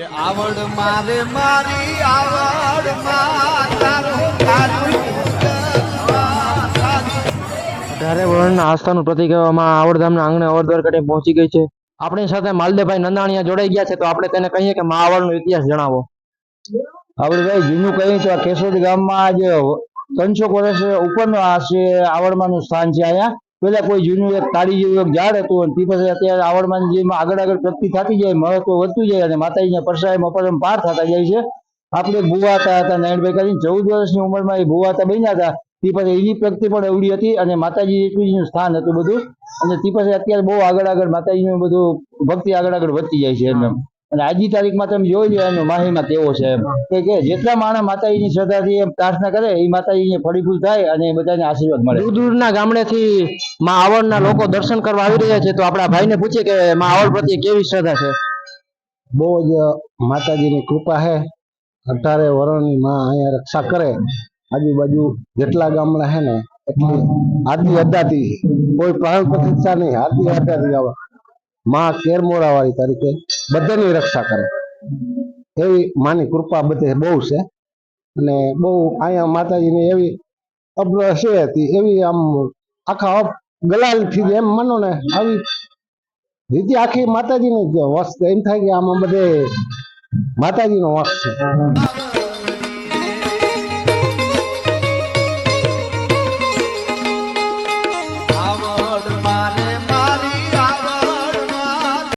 કે આવડ મારે મારી આવડ અઢારે વર્ણના આસ્થાનું પ્રતિક એવામાં આવડધામના આંગણે અવરદ્વાર કટે પહોંચી ગઈ છે. આપણી સાથે માલદેભાઈ નંદાણીયા જોડાઈ ગયા છે તો આપણે તેને કહીએ કે મહાવળનો આવડનો ઇતિહાસ જણાવો. આવડભાઈ ભાઈ જૂનું કહીએ છે કેશોદ ગામમાં આજે ત્રણસો વર્ષ ઉપરનો આ છે આવડમાનું સ્થાન છે અહીંયા. પેલા કોઈ જૂનું એક તાળી જેવું એક ઝાડ હતું અને પછી અત્યારે આવડમાં જેમ આગળ આગળ પ્રગતિ થતી જાય મહત્વ વધતું જાય અને માતાજીના પરસાય મપરમ પાર થતા જાય છે. આપણે ભુવાતા હતા નારાયણભાઈ કરીને ચૌદ વર્ષની ઉંમરમાં એ ભુવાતા બન્યા હતા. તે પછી એની પ્રગતિ પણ એવડી હતી અને માતાજી એટલું સ્થાન હતું બધું. અને તે પછી અત્યારે બહુ આગળ આગળ માતાજીનું બધું ભક્તિ આગળ આગળ વધતી જાય છે એમ. અને આજની તારીખમાં તમે જોઈ લો એમનો માહિમા કેવો છે એમ. કે કે જેટલા માણસ માતાજીની શ્રદ્ધાથી એમ પ્રાર્થના કરે એ માતાજીને ફળીફૂલ થાય અને બધાને આશીર્વાદ મળે. દૂર દૂરના ગામડેથી મા આવડના લોકો દર્શન કરવા આવી રહ્યા છે તો આપણા ભાઈને પૂછીએ કે મા આવડ પ્રત્યે કેવી શ્રદ્ધા છે? બહુ જ માતાજીની કૃપા છે. અઢારે વરણની માં અહીંયા રક્ષા કરે. આજુબાજુ જેટલા ગામડા છે ને એટલી આદિ અદાતી કોઈ પ્રાણ પ્રતિષ્ઠા નહીં આદિ અદાતી આવે. માં કેરમોરા વાળી તરીકે બધાની રક્ષા કરે. એવી માની કૃપા બધે બહુ છે. અને બહુ અહીંયા માતાજીની એવી અબ્ર છે તી, એવી આમ આખા ગલાલથી એમ માનો ને, આવી રીતે આખી માતાજીની વસ્ત એમ થાય કે આમાં બધે માતાજીનો વાસ છે.